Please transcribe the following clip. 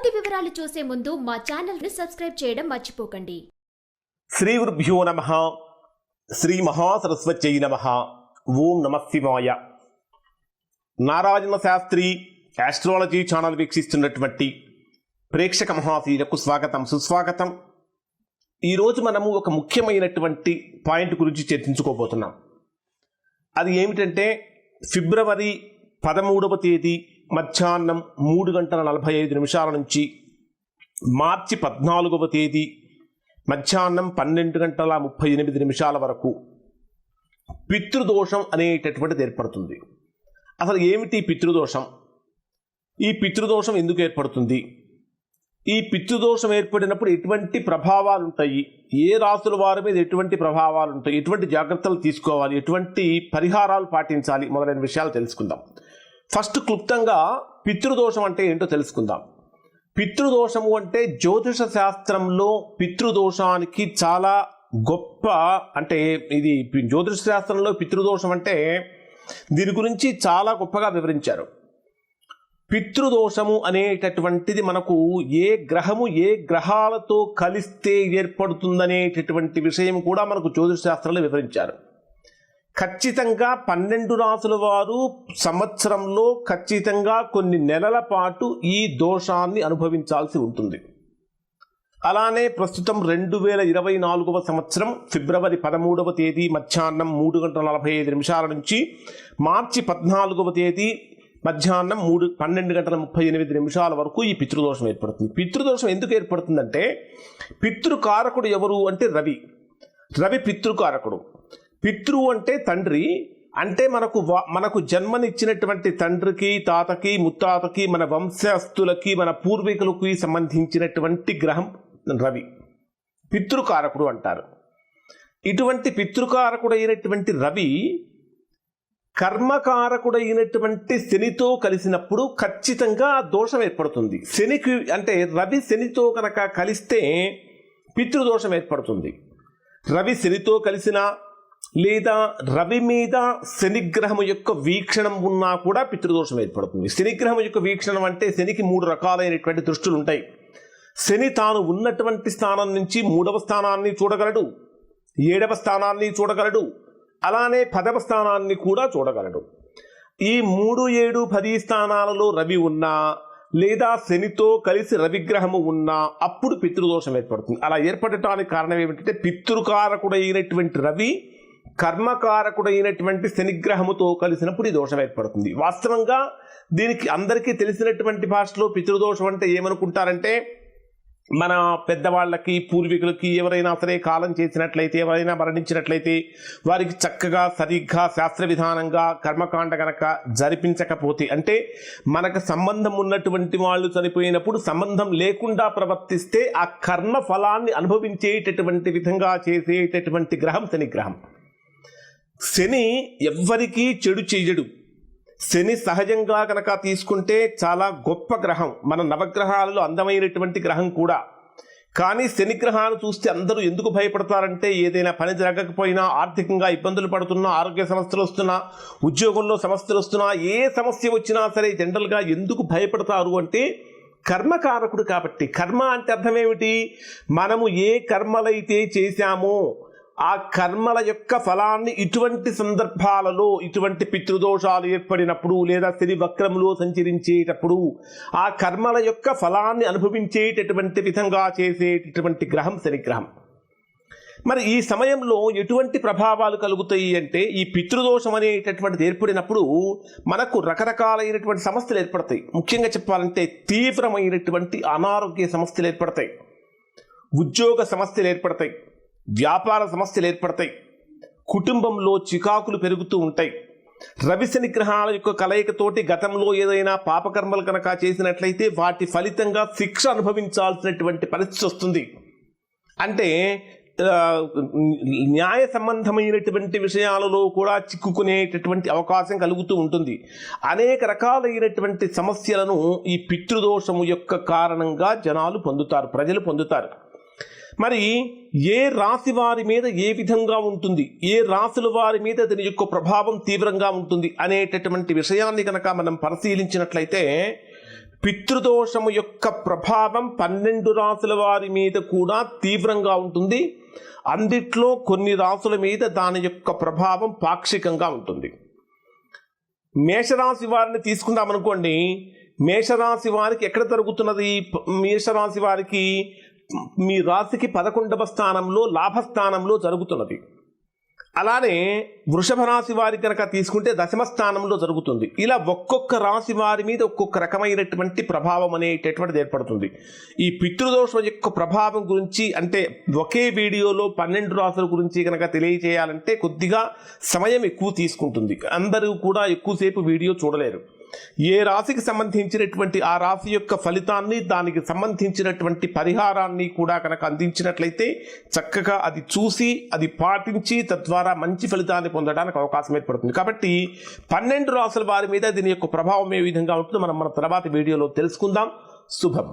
పూర్తి వివరాలు చూసే ముందు మా ఛానల్ని సబ్స్క్రైబ్ చేయడం మర్చిపోకండి. శ్రీ గురుభ్యో నమ. శ్రీ మహాసరస్వత్యై నమ. ఓం నమ శివాయ. నారాయణ శాస్త్రి ఆస్ట్రాలజీ ఛానల్ వీక్షిస్తున్నటువంటి ప్రేక్షక మహాశీలకు స్వాగతం సుస్వాగతం. ఈరోజు మనము ఒక ముఖ్యమైనటువంటి పాయింట్ గురించి చర్చించుకోబోతున్నాం. అది ఏమిటంటే ఫిబ్రవరి పదమూడవ తేదీ మధ్యాహ్నం మూడు గంటల నలభై ఐదు నిమిషాల నుంచి మార్చి పద్నాలుగవ తేదీ మధ్యాహ్నం పన్నెండు గంటల ముప్పై ఎనిమిది నిమిషాల వరకు పితృదోషం అనేటటువంటిది ఏర్పడుతుంది. అసలు ఏమిటి పితృదోషం? ఈ పితృదోషం ఎందుకు ఏర్పడుతుంది? ఈ పితృదోషం ఏర్పడినప్పుడు ఎటువంటి ప్రభావాలు ఉంటాయి? ఏ రాసుల వారి మీద ఎటువంటి ప్రభావాలు ఉంటాయి? ఎటువంటి జాగ్రత్తలు తీసుకోవాలి? ఎటువంటి పరిహారాలు పాటించాలి? మొదలైన విషయాలు తెలుసుకుందాం. ఫస్ట్ క్లుప్తంగా పితృదోషం అంటే ఏంటో తెలుసుకుందాం. పితృదోషము అంటే జ్యోతిష శాస్త్రంలో పితృదోషానికి చాలా గొప్ప అంటే ఇది జ్యోతిష శాస్త్రంలో పితృదోషం అంటే దీని గురించి చాలా గొప్పగా వివరించారు. పితృదోషము అనేటటువంటిది మనకు ఏ గ్రహము ఏ గ్రహాలతో కలిస్తే ఏర్పడుతుందనేటటువంటి విషయం కూడా మనకు జ్యోతిష శాస్త్రంలో వివరించారు. ఖచ్చితంగా పన్నెండు రాసుల వారు సంవత్సరంలో ఖచ్చితంగా కొన్ని నెలల పాటు ఈ దోషాన్ని అనుభవించాల్సి ఉంటుంది. అలానే ప్రస్తుతం రెండు వేల ఇరవై నాలుగవ సంవత్సరం ఫిబ్రవరి పదమూడవ తేదీ మధ్యాహ్నం మూడు గంటల నలభై ఐదు నిమిషాల నుంచి మార్చి పద్నాలుగవ తేదీ మధ్యాహ్నం మూడు పన్నెండు గంటల ముప్పై ఎనిమిది నిమిషాల వరకు ఈ పితృదోషం ఏర్పడుతుంది. పితృదోషం ఎందుకు ఏర్పడుతుందంటే పితృకారకుడు ఎవరు అంటే రవి. రవి పితృకారకుడు. పితృ అంటే తండ్రి అంటే మనకు మనకు జన్మనిచ్చినటువంటి తండ్రికి తాతకి ముత్తాతకి మన వంశస్థులకి మన పూర్వీకులకి సంబంధించినటువంటి గ్రహం రవి. పితృకారకుడు అంటారు. ఇటువంటి పితృకారకుడైనటువంటి రవి కర్మకారకుడైనటువంటి శనితో కలిసినప్పుడు ఖచ్చితంగా దోషం ఏర్పడుతుంది. శనికి అంటే రవి శనితో కనుక కలిస్తే పితృదోషం ఏర్పడుతుంది. రవి శనితో కలిసిన లేదా రవి మీద శనిగ్రహం యొక్క వీక్షణం ఉన్నా కూడా పితృదోషం ఏర్పడుతుంది. శనిగ్రహం యొక్క వీక్షణం అంటే శనికి మూడు రకాలైనటువంటి దృష్టులు ఉంటాయి శని తాను ఉన్నటువంటి స్థానం నుంచి మూడవ స్థానాన్ని చూడగలడు ఏడవ స్థానాన్ని చూడగలడు అలానే పదవ స్థానాన్ని కూడా చూడగలడు. ఈ మూడు ఏడు పది స్థానాలలో రవి ఉన్నా లేదా శనితో కలిసి రవిగ్రహము ఉన్నా అప్పుడు పితృదోషం ఏర్పడుతుంది. అలా ఏర్పడటానికి కారణం ఏమిటంటే పితృకారకుడైనటువంటి రవి కర్మకారకుడైనటువంటి శనిగ్రహముతో కలిసినప్పుడు ఈ దోషం ఏర్పడుతుంది. వాస్తవంగా దీనికి అందరికీ తెలిసినటువంటి భాషలో పితృదోషం అంటే ఏమనుకుంటారంటే మన పెద్దవాళ్ళకి పూర్వీకులకి ఎవరైనా సరే కాలం చేసినట్లయితే ఎవరైనా మరణించినట్లయితే వారికి చక్కగా సరిగ్గా శాస్త్ర విధానంగా కర్మకాండ కనుక జరిపించకపోతే అంటే మనకు సంబంధం ఉన్నటువంటి వాళ్ళు చనిపోయినప్పుడు సంబంధం లేకుండా ప్రవర్తిస్తే ఆ కర్మ ఫలాన్ని అనుభవించేటటువంటి విధంగా చేసేటటువంటి గ్రహం శనిగ్రహం. శని ఎవ్వరికీ చెడు చెయ్యడు. శని సహజంగా కనుక తీసుకుంటే చాలా గొప్ప గ్రహం. మన నవగ్రహాలలో అందమైనటువంటి గ్రహం కూడా. కానీ శని గ్రహాలు చూస్తే అందరూ ఎందుకు భయపడతారంటే ఏదైనా పని జరగకపోయినా ఆర్థికంగా ఇబ్బందులు పడుతున్నా ఆరోగ్య సమస్యలు వస్తున్నా ఉద్యోగంలో సమస్యలు వస్తున్నా ఏ సమస్య వచ్చినా సరే జనరల్గా ఎందుకు భయపడతారు అంటే కర్మకారకుడు కాబట్టి. కర్మ అంటే అర్థం ఏమిటి? మనము ఏ కర్మలైతే చేశామో ఆ కర్మల యొక్క ఫలాన్ని ఇటువంటి సందర్భాలలో ఇటువంటి పితృదోషాలు ఏర్పడినప్పుడు లేదా శని వక్రములో సంచరించేటప్పుడు ఆ కర్మల యొక్క ఫలాన్ని అనుభవించేటటువంటి విధంగా చేసేటటువంటి గ్రహం శనిగ్రహం. మరి ఈ సమయంలో ఎటువంటి ప్రభావాలు కలుగుతాయి అంటే ఈ పితృదోషం అనేటటువంటిది ఏర్పడినప్పుడు మనకు రకరకాలైనటువంటి సమస్యలు ఏర్పడతాయి. ముఖ్యంగా చెప్పాలంటే తీవ్రమైనటువంటి అనారోగ్య సమస్యలు ఏర్పడతాయి. ఉద్యోగ సమస్యలు ఏర్పడతాయి. వ్యాపార సమస్యలు ఏర్పడతాయి. కుటుంబంలో చికాకులు పెరుగుతూ ఉంటాయి. రవిశని గ్రహాల యొక్క కలయికతోటి గతంలో ఏదైనా పాపకర్మలు కనుక చేసినట్లయితే వాటి ఫలితంగా శిక్ష అనుభవించాల్సినటువంటి పరిస్థితి వస్తుంది. అంటే న్యాయ సంబంధమైనటువంటి విషయాలలో కూడా చిక్కుకునేటటువంటి అవకాశం కలుగుతూ ఉంటుంది. అనేక రకాలైనటువంటి సమస్యలను ఈ పితృదోషము యొక్క కారణంగా జనాలు పొందుతారు ప్రజలు పొందుతారు. మరి ఏ రాశి వారి మీద ఏ విధంగా ఉంటుంది? ఏ రాశుల వారి మీద దీని యొక్క ప్రభావం తీవ్రంగా ఉంటుంది అనేటటువంటి విషయాన్ని కనుక మనం పరిశీలించినట్లయితే పితృదోషము యొక్క ప్రభావం పన్నెండు రాసుల వారి మీద కూడా తీవ్రంగా ఉంటుంది. అందిట్లో కొన్ని రాసుల మీద దాని యొక్క ప్రభావం పాక్షికంగా ఉంటుంది. మేషరాశి వారిని తీసుకుందాం అనుకోండి మేషరాశి వారికి ఎక్కడ జరుగుతున్నది? మేషరాశి వారికి మీ రాశికి పదకొండవ స్థానంలో లాభస్థానంలో జరుగుతున్నది. అలానే వృషభ రాశి వారి కనుక తీసుకుంటే దశమ స్థానంలో జరుగుతుంది. ఇలా ఒక్కొక్క రాశి వారి మీద ఒక్కొక్క రకమైనటువంటి ప్రభావం అనేటటువంటిది ఏర్పడుతుంది. ఈ పితృదోషం యొక్క ప్రభావం గురించి అంటే ఒకే వీడియోలో పన్నెండు రాసుల గురించి కనుక తెలియజేయాలంటే కొద్దిగా సమయం ఎక్కువ తీసుకుంటుంది. అందరూ కూడా ఎక్కువసేపు వీడియో చూడలేరు. ఏ రాశికి సంబంధించినటువంటి ఆ రాశి యొక్క ఫలితాన్ని దానికి సంబంధించినటువంటి పరిహారాన్ని కూడా కనుక అందించినట్లయితే చక్కగా అది చూసి అది పాటించి తద్వారా మంచి ఫలితాన్ని పొందడానికి అవకాశం ఏర్పడుతుంది. కాబట్టి పన్నెండు రాసుల వారి మీద దీని యొక్క ప్రభావం ఏ విధంగా ఉంటుందో మనం మన తర్వాత వీడియోలో తెలుసుకుందాం. శుభం.